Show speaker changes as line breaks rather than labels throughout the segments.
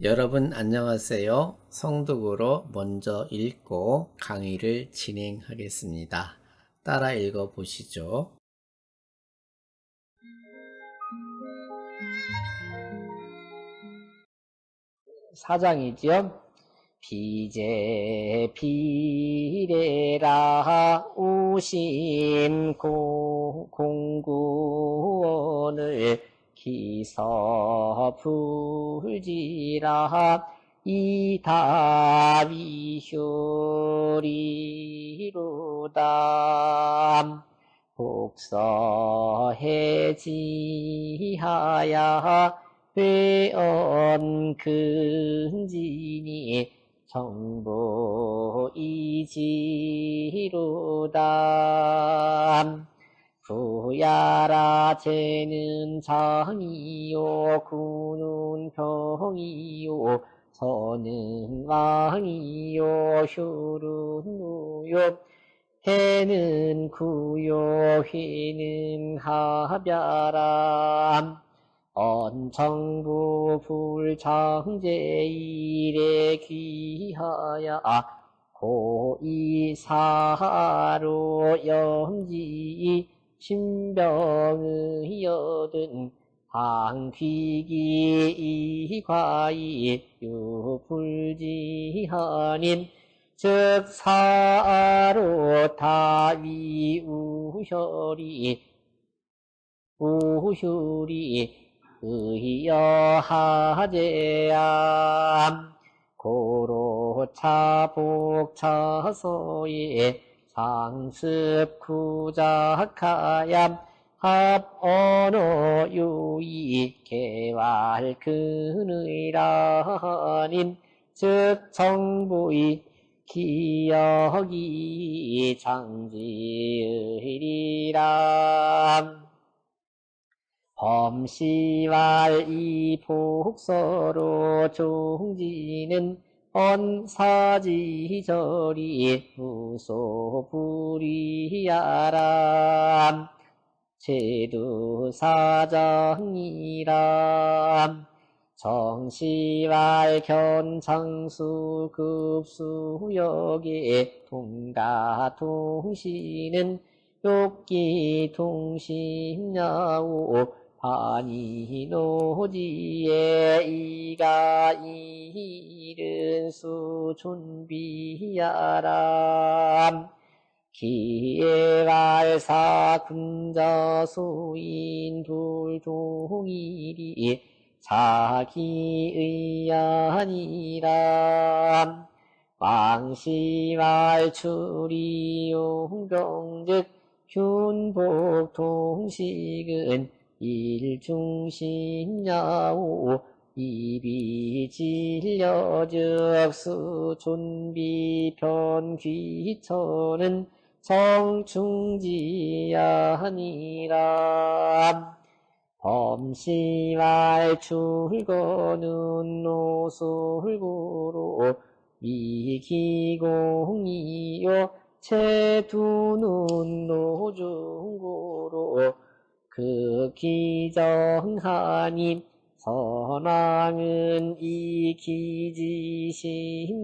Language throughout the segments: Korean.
여러분 안녕하세요. 성독으로 먼저 읽고 강의를 진행하겠습니다. 따라 읽어 보시죠.
사장이지요. 비제 비례라 우심 공 구원을 기서 불지라 이다비효리로다. 복서해지하야 회언 근진이 정보 이지로다 부야라 쟤는 장이요 구는 병이요 선은 왕이요 효는 무요. 해는 구요 휘는 하벼람 언정부 불창제일에 귀하야 고이사로 영지 신병의 여든 방귀기 과이 유불지하님 즉 사로 다위 우혈이 우효리 의여하제암 고로차 복차소에 상습 구작하얌 합언어 유이 개활 근의라님 즉 정부의 기억이 장지의리람 범시왈 이 복서로 종지는 언사지절이 무소불이야람 제두사정이람 정시왈 견창수 급수역의 동가동시는 욕기 동심야오 반이노지에 이가 이른 수준비야람. 기예발사 군자수인 불종일이 자기의 아니람. 왕시말 추리용경즉 균복 동식은 일중심야오 이비질려적 수존비편귀천은 성충지야니라. 범시말 출거는 노술구로 미기공이요. 채두는 노중고로 극기정하님 선왕은 이 기지심으로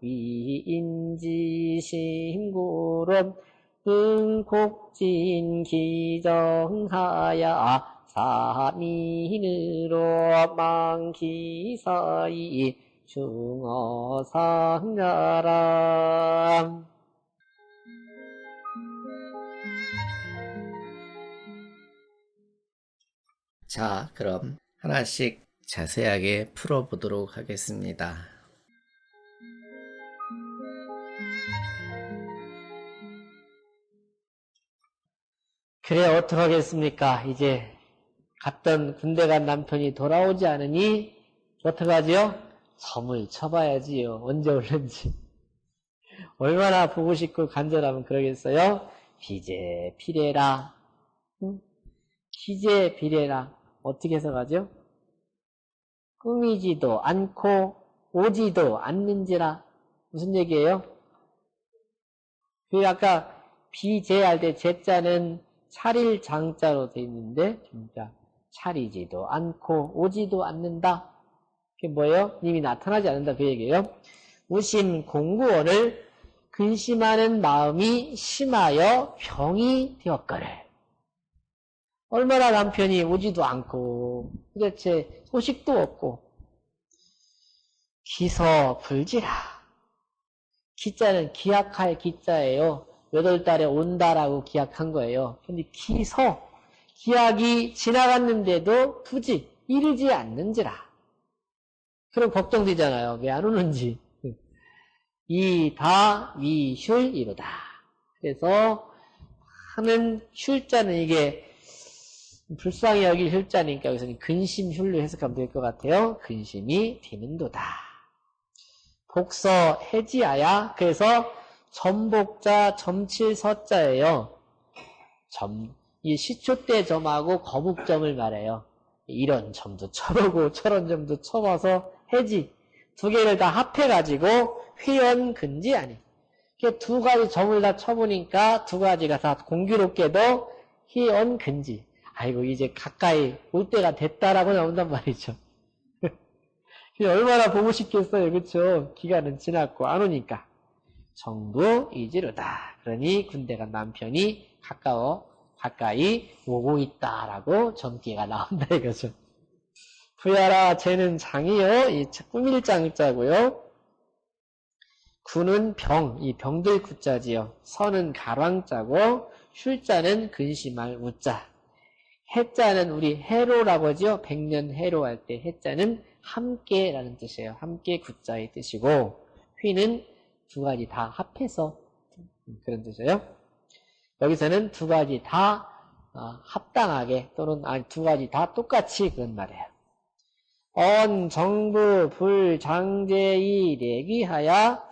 위인지심구론 흥곡진 기정하야 사민으로 망기사이 중어상가람
자, 그럼 하나씩 자세하게 풀어보도록 하겠습니다.
그래 어떡하겠습니까 이제 갔던 군대 간 남편이 돌아오지 않으니 어떡하지요? 점을 쳐봐야지요 언제 올는지 얼마나 보고 싶고 간절하면 그러겠어요? 비제 피레라 응? 기제 비례라 어떻게 해석하죠? 꾸미지도 않고 오지도 않는지라 무슨 얘기예요? 그 아까 비제할 때 제자는 차릴 장자로 돼 있는데 진짜 차리지도 않고 오지도 않는다. 그게 뭐예요? 이미 나타나지 않는다 그 얘기예요. 우신 공구원을 근심하는 마음이 심하여 병이 되었거래. 얼마나 남편이 오지도 않고 도대체 소식도 없고 기서 불지라. 기자는 기약할 기자예요. 몇월 달에 온다라고 기약한 거예요. 근데 기서 기약이 지나갔는데도 굳이 이르지 않는지라. 그럼 걱정되잖아요. 왜 안 오는지. 이다 위슐 이루다. 그래서 하는 슐자는 이게 불쌍히 여길 슐자니까 여기서는 근심 슐로 해석하면 될 것 같아요. 근심이 되는도다. 복서 해지하야 그래서 점복자 점칠서자예요. 점, 이 시초대 점하고 거북점을 말해요. 이런 점도 쳐보고 저런 점도 쳐봐서 해지 두 개를 다 합해가지고 회연 근지 아니. 이렇게 두 가지 점을 다 쳐보니까 두 가지가 다 공교롭게도 회연 근지. 아이고 이제 가까이 올 때가 됐다라고 나온단 말이죠. 얼마나 보고 싶겠어요, 그렇죠? 기간은 지났고 안 오니까. 정부 이지르다. 그러니 군대 간 남편이 가까워 가까이 오고 있다라고 전기가 나온다 이거죠. 부야라 쟤는 장이요. 이 꾸밀 장자고요. 구는 병, 이 병들 구자지요. 선은 가랑자고 슐자는 근심할 우자. 해자는 우리 해로라고 하죠. 백년 해로 할 때 해자는 함께라는 뜻이에요. 함께 구자의 뜻이고 휘는 두 가지 다 합해서 그런 뜻이에요. 여기서는 두 가지 다 어, 합당하게 또는 아니 두 가지 다 똑같이 그런 말이에요. 언 정부 불장제이 내기하야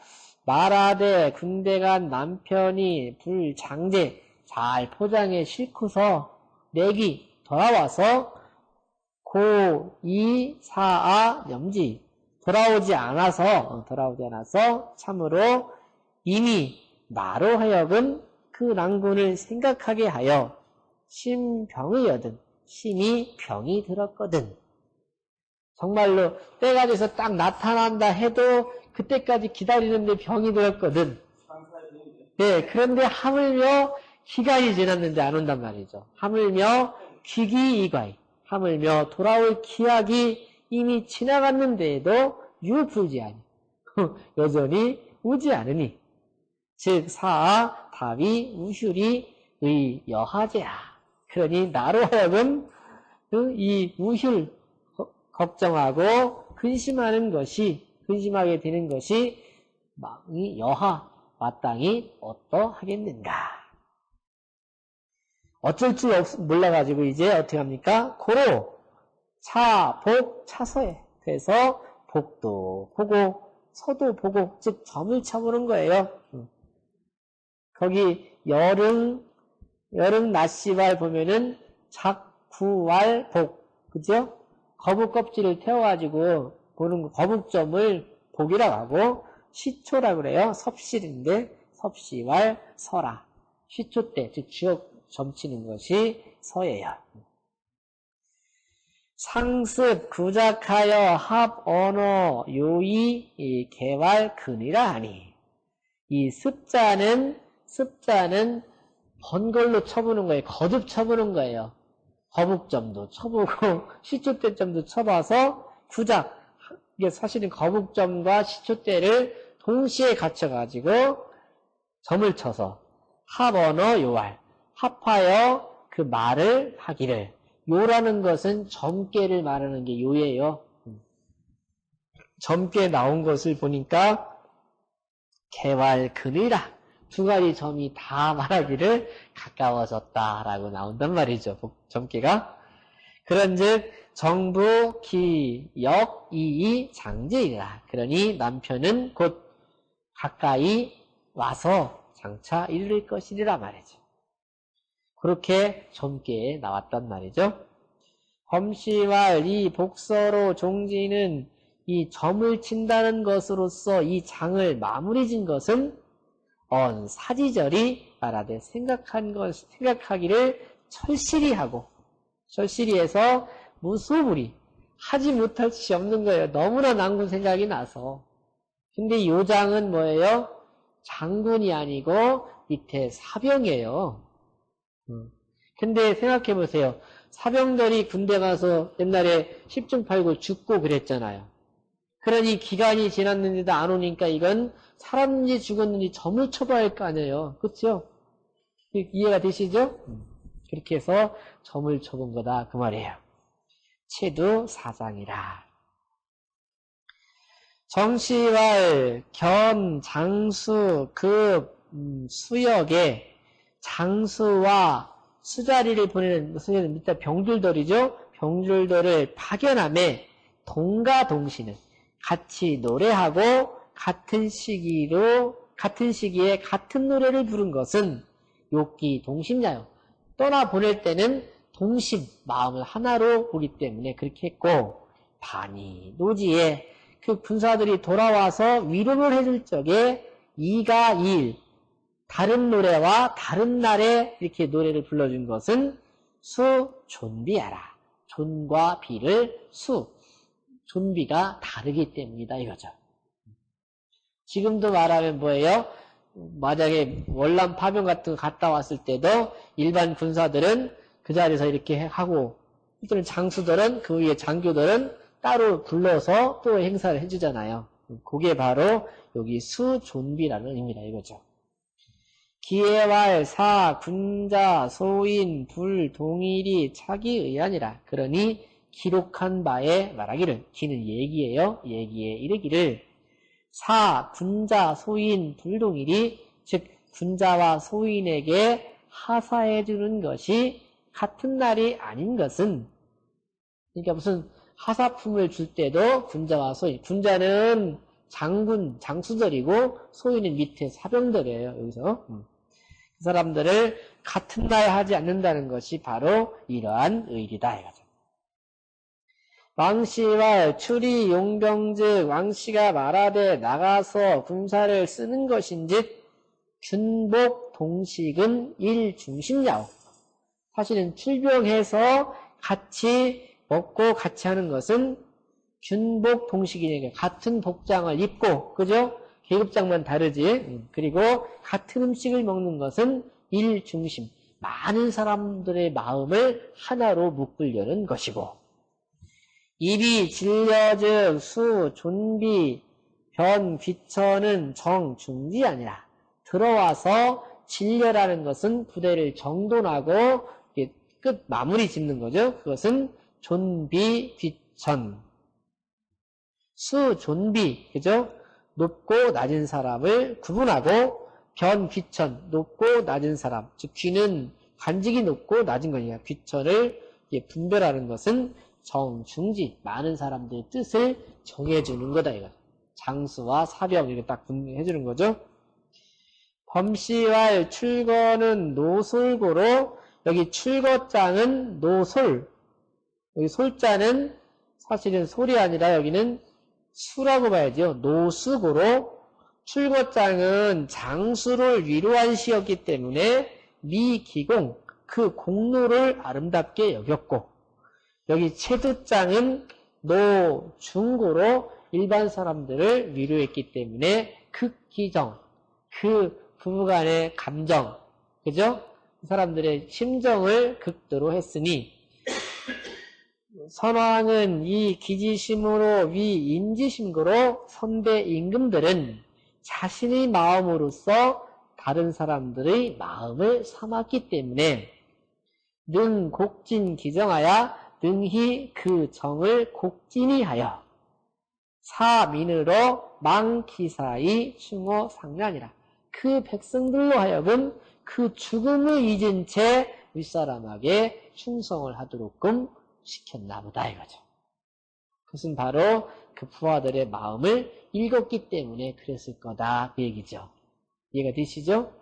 말하되 군대 간 남편이 불장제 잘 포장해 싣고서 내기 돌아와서 고2 4아 염지 돌아오지 않아서 어, 돌아오지 않아서 참으로 이미 나로 하여금 그 낭군을 생각하게 하여 심병의 여든 심이 병이 들었거든. 정말로 때가 돼서 딱 나타난다 해도 그때까지 기다리는데 병이 들었거든. 네 그런데 하물며 기간이 지났는데 안 온단 말이죠. 하물며 기기이과이 하물며 돌아올 기약이 이미 지나갔는데도 유불지하니 여전히 오지 않으니 즉 사아 답이 우휼이 의 여하제야. 그러니 나로 하여금 이 우휼 걱정하고 근심하는 것이 근심하게 되는 것이 이 여하 마땅히 어떠하겠는가 어쩔 줄 없, 몰라가지고 이제 어떻게 합니까? 고로 차, 복, 차서에. 그래서 복도 보고 서도 보고 즉 점을 쳐보는 거예요. 거기 여름 여름 낮시발 보면은 작구왈 복 그죠? 거북 껍질을 태워가지고 보는 거, 거북점을 복이라고 하고 시초라 그래요. 섭실인데 섭시왈 서라 시초 때 즉 지역 점치는 것이 서예요. 상습 구작하여 합 언어 요이 개발 근이라 하니 이 습자는 습자는 번걸로 쳐보는 거예요. 거듭 쳐보는 거예요. 거북점도 쳐보고 시초대점도 쳐봐서 구작 이게 사실은 거북점과 시초대를 동시에 갖춰가지고 점을 쳐서 합언어 요할 합하여 그 말을 하기를 요라는 것은 점괘를 말하는 게 요예요. 점괘 나온 것을 보니까 개활 근이라 두 가지 점이 다 말하기를 가까워졌다라고 나온단 말이죠. 점괘가 그런즉 정부 기역 이이 장제이라 그러니 남편은 곧 가까이 와서 장차 이를 것이리라 말이죠. 그렇게 점괘에 나왔단 말이죠. 범시왈 이 복서로 종지는 이 점을 친다는 것으로서 이 장을 마무리 진 것은 언 사지절이 말하되 생각한 것 생각하기를 철실히 하고 철실히 해서 무소불이 하지 못할 짓이 없는 거예요. 너무나 난군 생각이 나서. 근데 요장은 뭐예요? 장군이 아니고 밑에 사병이에요. 음. 근데 생각해 보세요. 사병들이 군대 가서 옛날에 10중 8구 죽고 그랬잖아요. 그러니 기간이 지났는데도 안 오니까 이건 살았는지 죽었는지 점을 쳐봐야 할 거 아니에요. 그렇죠? 이해가 되시죠? 그렇게 해서 점을 쳐본 거다 그 말이에요. 체도 사장이라. 정시왈, 견, 장수, 급, 음, 수역에 장수와 수자리를 보내는 수자리 밑에 병줄들이죠. 병줄들을 파견함에 동가 동시는 같이 노래하고 같은 시기로 같은 시기에 같은 노래를 부른 것은 욕기 동심자요. 떠나 보낼 때는 동심 마음을 하나로 보기 때문에 그렇게 했고 반이 노지에 그 군사들이 돌아와서 위로를 해줄 적에 이가 일 다른 노래와 다른 날에 이렇게 노래를 불러준 것은 수 존비하라 존과 비를 수 존비가 다르기 때문이다 이거죠. 지금도 말하면 뭐예요? 만약에 월남 파병 같은 거 갔다 왔을 때도 일반 군사들은 그 자리에서 이렇게 하고 또는 장수들은 그 위에 장교들은 따로 불러서 또 행사를 해주잖아요. 그게 바로 여기 수존비라는 의미다 이거죠. 기해왈, 사, 군자, 소인, 불, 동일이 차기 의안이라. 그러니 기록한 바에 말하기를 기는 얘기예요. 얘기에 이르기를 사, 군자, 소인, 불동일이 즉 군자와 소인에게 하사해 주는 것이 같은 날이 아닌 것은 그러니까 무슨 하사품을 줄 때도 군자와 소인 군자는 장군, 장수들이고 소인은 밑에 사병들이에요. 여기서 음. 그 사람들을 같은 날 하지 않는다는 것이 바로 이러한 의리다. 왕씨와 추리 용병즉 왕씨가 말하되 나가서 군사를 쓰는 것인즉 균복 동식은 일중심야오. 사실은 출병해서 같이 먹고 같이 하는 것은 균복 동식이니까 같은 복장을 입고 그죠? 계급장만 다르지. 그리고 같은 음식을 먹는 것은 일중심. 많은 사람들의 마음을 하나로 묶으려는 것이고 입이 진려즉 수, 존비, 변, 귀천은 정, 중지 아니라 들어와서 진려라는 것은 부대를 정돈하고 끝 마무리 짓는 거죠. 그것은 존비, 귀천. 수, 존비, 그죠? 높고 낮은 사람을 구분하고 변, 귀천, 높고 낮은 사람. 즉, 귀는 간직이 높고 낮은 거니까 귀천을 분별하는 것은 정, 중지, 많은 사람들의 뜻을 정해주는 거다, 이거. 장수와 사병, 이렇게 딱 분해주는 거죠. 범시왈 출거는 노솔고로, 여기 출거장은 노솔, 여기 솔자는 사실은 솔이 아니라 여기는 수라고 봐야죠. 노수고로 출거장은 장수를 위로한 시였기 때문에 미기공, 그 공로를 아름답게 여겼고, 여기 체두장은 노중고로 일반 사람들을 위로했기 때문에 극기정, 그 부부간의 감정, 그죠? 사람들의 심정을 극도로 했으니 선왕은 이 기지심으로 위 인지심고로 선배 임금들은 자신의 마음으로서 다른 사람들의 마음을 삼았기 때문에 능 곡진 기정하여 능히 그 정을 곡진히 하여 사민으로 망기사의 충호 상량이라 그 백성들로 하여금 그 죽음을 잊은 채 윗사람에게 충성을 하도록끔 시켰나 보다 이거죠. 그것은 바로 그 부하들의 마음을 읽었기 때문에 그랬을 거다 그 얘기죠. 이해가 되시죠?